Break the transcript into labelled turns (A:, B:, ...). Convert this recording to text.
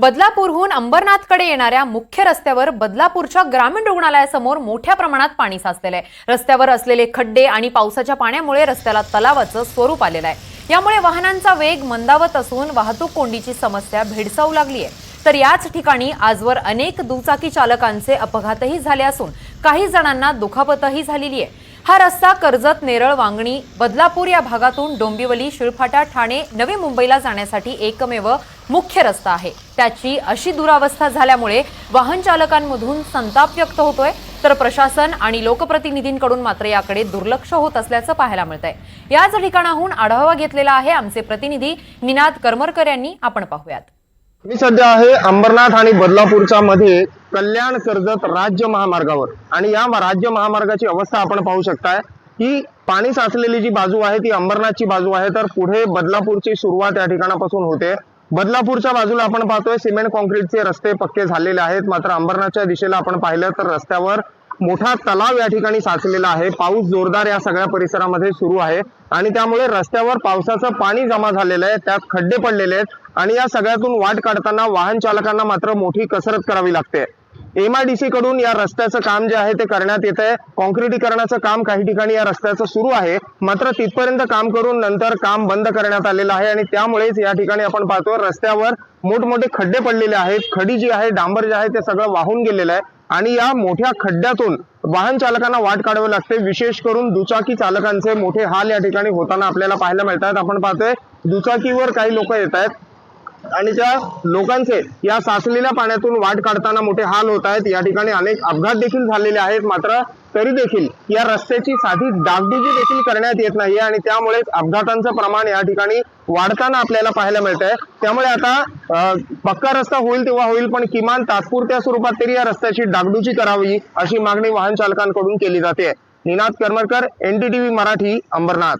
A: बदलापूरहून अंबरनाथकडे येणाऱ्या मुख्य रस्त्यावर बदलापूरच्या ग्रामीण रुग्णालयासमोर मोठ्या प्रमाणात पाणी साचलेलं आहे. रस्त्यावर असलेले खड्डे आणि पावसाच्या पाण्यामुळे रस्त्याला तलावाचं स्वरूप आलेलं आहे. यामुळे वाहनांचा वेग मंदावत असून वाहतूक कोंडीची समस्या भेडसावू लागली आहे. तर याच ठिकाणी आजवर अनेक दुचाकी चालकांचे अपघातही झाले असून काही जणांना दुखापतही झालेली आहे. हा रस्ता कर्जत नेरळ वांगणी बदलापूर या भागातून डोंबिवली शिळफाटा ठाणे नवी मुंबईला जाण्यासाठी एकमेव मुख्य रस्ता आहे. त्याची अशी दुरावस्था झाल्यामुळे वाहन चालकांमधून संताप व्यक्त होतोय तर प्रशासन आणि लोकप्रतिनिधींकडून मात्र याकडे दुर्लक्ष होत असल्याचं पाहायला मिळतंय. याच ठिकाणाहून आढावा घेतलेला आहे आमचे प्रतिनिधी निनाद करमरकर यांनी. आपण पाहूयात.
B: मी सध्या आहे अंबरनाथ आणि बदलापूरच्या मध्ये कल्याण कर्जत राज्य महामार्गावर. आणि या राज्य महामार्गाची अवस्था आपण पाहू शकताय. की पाणी साचलेली जी बाजू आहे ती अंबरनाथची बाजू आहे तर पुढे बदलापूरची सुरुवात या ठिकाणापासून होते. बदलापूरच्या बाजूला आपण पाहतोय सिमेंट कॉन्क्रीटचे रस्ते पक्के झालेले आहेत. मात्र अंबरनाथच्या दिशेला आपण पाहिलं तर रस्त्यावर मोठा तलाव या ठिकाणी साचलेला आहे. पाऊस जोरदार या सगळ्या परिसरामध्ये सुरू आहे. आणि त्यामुळे रस्त्यावर पावसाचं पाणी जमा झालेलं आहे. त्यात खड्डे पडलेले आहेत. आणि या सगळ्यातून वाट काढताना वाहन चालकांना मात्र मोठी कसरत करावी लागते. एमआयडीसी कडून या रस्त्याचं काम जे आहे ते करण्यात येत आहे. कॉन्क्रिटीकरणाचं काम काही ठिकाणी या रस्त्याचं सुरू आहे. मात्र तिथपर्यंत काम करून नंतर काम बंद करण्यात आलेलं आहे. आणि त्यामुळेच या ठिकाणी आपण पाहतो रस्त्यावर मोठमोठे खड्डे पडलेले आहेत. खडी जी आहे डांबर जे आहे ते सगळं वाहून गेलेलं आहे. आणि या मोठ्या खड्ड्यातून वाहन चालकांना वाट काढावी लागते. विशेष करून दुचाकी चालकांचे मोठे हाल या ठिकाणी होताना आपल्याला पाहायला मिळतात आपण पाहतोय दुचाकीवर काही लोक येत आहेत आणि त्या लोकांचे या साचलेल्या पाण्यातून वाट काढताना मोठे हाल होत आहेत या ठिकाणी अनेक अपघात देखील झालेले आहेत. मात्र तरी देखील या रस्त्याची साधी डागडुजी देखील करण्यात येत नाही आणि त्यामुळेच अपघातांचं प्रमाण या ठिकाणी वाढताना आपल्याला पाहायला मिळत आहे त्यामुळे आता पक्का रस्ता होईल तेव्हा होईल पण किमान तात्पुरत्या स्वरूपात तरी या रस्त्याची डागडुजी करावी अशी मागणी वाहन चालकांकडून केली जाते. निनाद करमरकर एनडीटीव्ही मराठी अंबरनाथ.